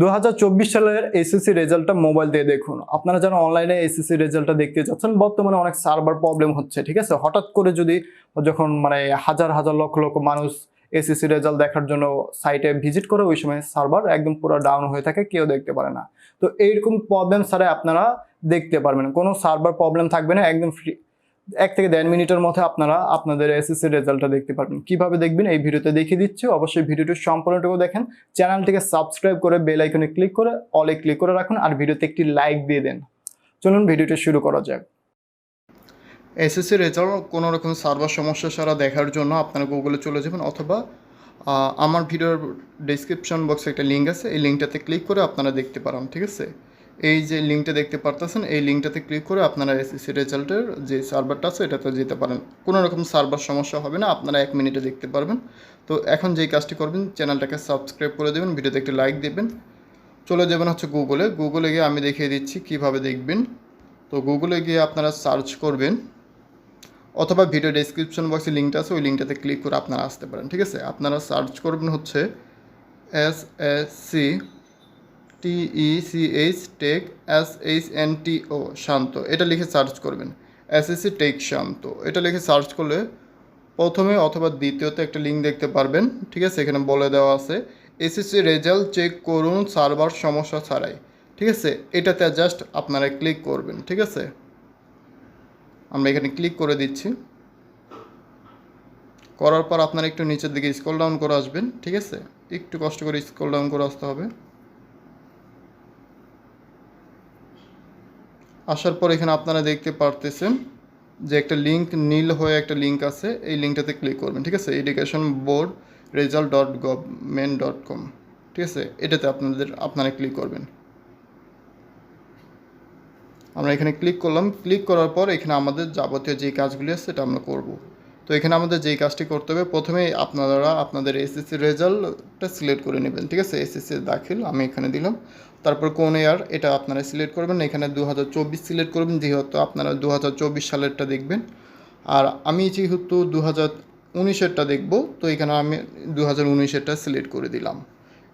দু হাজার চব্বিশ সালের এসএসসি রেজাল্টটা মোবাইল দিয়ে দেখুন। আপনারা যারা অনলাইনে এসএসসি রেজাল্টটা দেখতে যাচ্ছেন, বর্তমানে অনেক সার্ভার প্রবলেম হচ্ছে, ঠিক আছে? হঠাৎ করে যদি যখন মানে হাজার হাজার লক্ষ লক্ষ মানুষ এসএসসি রেজাল্ট দেখার জন্য সাইটে ভিজিট করে, ওই সময় সার্ভার একদম পুরো ডাউন হয়ে থাকে, কেউ দেখতে পারে না। তো এইরকম প্রবলেম ছাড়াই আপনারা দেখতে পারবেন। কোনো সার্ভার প্রবলেম থাকবে না, একদম ফ্রি এক থেকে দেড় মিনিটের মধ্যে আপনারা আপনাদের এসএসসি রেজাল্টটা দেখতে পারবেন। কীভাবে দেখবেন এই ভিডিওতে দেখিয়ে দিচ্ছি। অবশ্যই ভিডিওটি সম্পূর্ণটুকু দেখেন। চ্যানেলটিকে সাবস্ক্রাইব করে বেল আইকনে ক্লিক করে অলে ক্লিক করে রাখুন আর ভিডিওতে একটি লাইক দিয়ে দেন। চলুন ভিডিওটি শুরু করা যাক। এসএসসি রেজাল্ট কোনো রকম সার্ভার সমস্যা ছাড়া দেখার জন্য আপনারা গুগলে চলে যাবেন অথবা আমার ভিডিওর ডিসক্রিপশন বক্সে একটা লিঙ্ক আছে। এই লিঙ্কটাতে ক্লিক করে আপনারা দেখতে পারেন, ঠিক আছে? এই যে লিঙ্কটা দেখতে পারতেছেন, এই লিঙ্কটাতে ক্লিক করে আপনারা এসএসসি রেজাল্টের যে সার্ভারটা আছে, এটাতে যেতে পারেন। কোনো রকম সার্ভার সমস্যা হবে না, আপনারা এক মিনিটে দেখতে পারবেন। তো এখন যেই কাজটি করবেন চ্যানেলটাকে সাবস্ক্রাইব করে দেবেন, ভিডিওতে একটি লাইক দেবেন। চলে যাবেন হচ্ছে গুগলে গুগলে গিয়ে আমি দেখিয়ে দিচ্ছি কীভাবে দেখবেন। তো গুগলে গিয়ে আপনারা সার্চ করবেন, অথবা ভিডিও ডেসক্রিপশন বক্সে লিঙ্কটা আছে, ওই লিঙ্কটাতে ক্লিক করে আপনারা আসতে পারেন, ঠিক আছে? আপনারা সার্চ করবেন হচ্ছে S S C T E C H tech S H N T O Shanto. এটা লিখে সার্চ করবেন। S S C tech Shanto. এটা লিখে সার্চ করলে প্রথমে অথবা দ্বিতীয়তে একটা লিঙ্ক দেখতে পারবেন। ঠিক আছে, এখানে বলে দেওয়া আছে। এসএসসি রেজাল্ট চেক করুন সার্ভার সমস্যা ছাড়াই। ঠিক আছে, এটাতে জাস্ট আপনারা ক্লিক করবেন। ঠিক আছে? আমরা এখানে ক্লিক করে দিচ্ছি। করার পর আপনারা একটু নিচের দিকে স্ক্রল ডাউন করে আসবেন। ঠিক আছে? একটু কষ্ট করে স্ক্রল ডাউন করে আসতে হবে। আসার পর এখানে আপনারা দেখতে পারতেছেন যে একটা লিঙ্ক নীল হয়ে একটা লিঙ্ক আছে, এই লিঙ্কটাতে ক্লিক করবেন, ঠিক আছে? Education board result dot government dot com ঠিক আছে? এটাতে আপনাদের, আপনারা ক্লিক করবেন। আমরা এখানে ক্লিক করলাম, ক্লিক করার পর এখানে আমাদের যাবতীয় যে কাজগুলি আছে সেটা আমরা করব। তো এখানে আমাদের যেই কাজটি করতে হবে প্রথমে আপনারা আপনাদের এসএসসি রেজাল্টটা সিলেক্ট করে নেবেন, ঠিক আছে? এসএসসি দাখিল আমি এখানে দিলাম। তারপর কোন ইয়ার এটা আপনারা সিলেক্ট করবেন। এখানে দু হাজার চব্বিশ সিলেক্ট করবেন, যেহেতু আপনারা দু হাজার চব্বিশ সালেরটা দেখবেন। আর আমি যেহেতু দু হাজার উনিশেরটা দেখব, তো এখানে আমি দু হাজার উনিশেরটা সিলেক্ট করে দিলাম।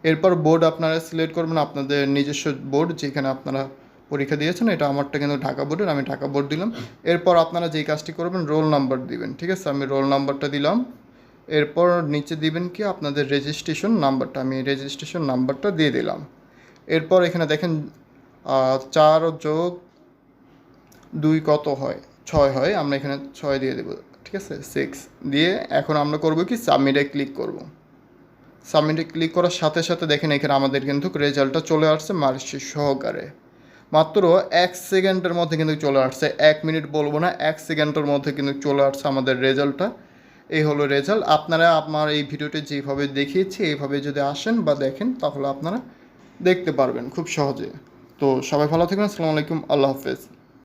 এরপর বোর্ড আপনারা সিলেক্ট করবেন, আপনাদের নিজস্ব বোর্ড, যেখানে আপনারা পরীক্ষা দিয়েছেন, এটা আমারটা কিন্তু ঢাকা বোর্ডের, আমি ঢাকা বোর্ড দিলাম। এরপর আপনারা যেই কাজটি করবেন, রোল নাম্বার দিবেন, ঠিক আছে? আমি রোল নাম্বারটা দিলাম। এরপর নিচে দিবেন কি? আপনাদের রেজিস্ট্রেশন নাম্বারটা, আমি রেজিস্ট্রেশন নাম্বারটা দিয়ে দিলাম। এরপর এখানে দেখেন চার যোগ দুই কত হয়? ছয় হয়, আমরা এখানে ছয় দিয়ে দেবো, ঠিক আছে? সিক্স দিয়ে এখন আমরা করব কি? সাবমিটে ক্লিক করব। সাবমিটে ক্লিক করার সাথে সাথে দেখেন এখানে আমাদের কিন্তু রেজাল্টটা চলে আসছে মার্কশিট সহকারে। মাত্র এক সেকেন্ডের মধ্যে কিন্তু চলে আসছে। এক মিনিট বলব না, এক সেকেন্ডের মধ্যে কিন্তু চলে আসছে আমাদের রেজাল্টটা। এই হলো রেজাল্ট। আপনারা আমার এই ভিডিওটি যেভাবে দেখিয়েছি, এইভাবে যদি আসেন বা দেখেন, তাহলে আপনারা দেখতে পারবেন খুব সহজে। তো সবাই ভালো থাকবেন, আসসালামু আলাইকুম, আল্লাহ হাফেজ।